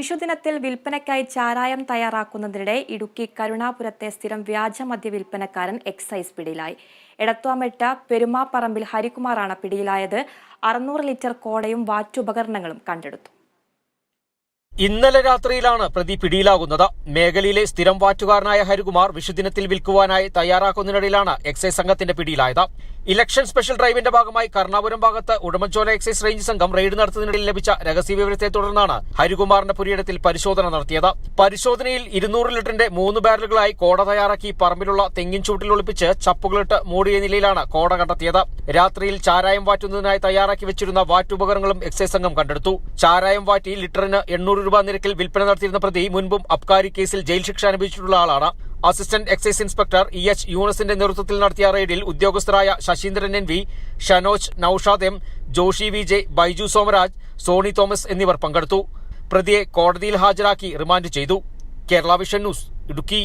വിഷുദിനത്തിൽ വിൽപ്പനയ്ക്കായി ചാരായം തയ്യാറാക്കുന്നതിനിടെ ഇടുക്കി കരുണാപുരത്തെ സ്ഥിരം വ്യാജ മദ്യ വിൽപ്പനക്കാരൻ എക്സൈസ് പിടിയിലായി. എടത്വാമെട്ട പെരുമാപ്പറമ്പിൽ ഹരികുമാറാണ് പിടിയിലായത്. അറുന്നൂറ് ലിറ്റർ കോടയും വാറ്റുപകരണങ്ങളും കണ്ടെടുത്തു. ഇന്നലെ രാത്രിയിലാണ് പ്രതി പിടിയിലാകുന്നത്. മേഖലയിലെ സ്ഥിരം വാറ്റുകാരനായ ഹരികുമാർ വിഷുദിനത്തിൽ വിൽക്കുവാനായി തയ്യാറാക്കുന്നതിനിടയിലാണ് എക്സൈസ് സംഘത്തിന്റെ പിടിയിലായത്. ഇലക്ഷൻ സ്പെഷ്യൽ ഡ്രൈവിന്റെ ഭാഗമായി കർണാപുരം ഭാഗത്ത് ഉടമച്ചോല എക്സൈസ് റേഞ്ച് സംഘം റെയ്ഡ് നടത്തുന്നതിനിടയിൽ ലഭിച്ച രഹസ്യ വിവരത്തെ തുടർന്നാണ് ഹരികുമാറിന്റെ പുരിയിടത്തിൽ പരിശോധന നടത്തിയത്. പരിശോധനയിൽ ഇരുന്നൂറ് ലിറ്ററിന്റെ മൂന്ന് ബാരലുകളായി കോട തയ്യാറാക്കി പറമ്പിലുള്ള തെങ്ങിൻ ചൂട്ടിൽ ഒളിപ്പിച്ച് ചപ്പുകളിട്ട് മൂടിയ നിലയിലാണ് കോട കണ്ടെത്തിയത്. രാത്രിയിൽ ചാരായം വാറ്റുന്നതിനായി തയ്യാറാക്കി വെച്ചിരുന്ന വാറ്റുപകരണങ്ങളും എക്സൈസ് സംഘം കണ്ടെടുത്തു. ചാരായം വാറ്റി ലിറ്ററിന് എണ്ണൂറ് രൂപ നിരക്കിൽ വിൽപ്പന നടത്തിയിരുന്ന പ്രതി മുൻപും അബ്കാരി കേസിൽ ജയിൽ ശിക്ഷ അനുഭവിച്ചിട്ടുള്ള ആളാണ്. Assistant excise inspector E H യൂണസിന്റെ നേതൃത്വത്തിൽ നടത്തിയ റെയ്ഡിൽ ഉദ്യോഗസ്ഥരായ Sasheendran N V Shanoj Noushad M Joshi V J Baiju Somaraj Soni Thomas എന്നിവർ പങ്കെടുത്തു. പ്രതിയെ കോടതിയിൽ ഹാജരാക്കി റിമാൻഡ് ചെയ്തു. Kerala vision news Idukki.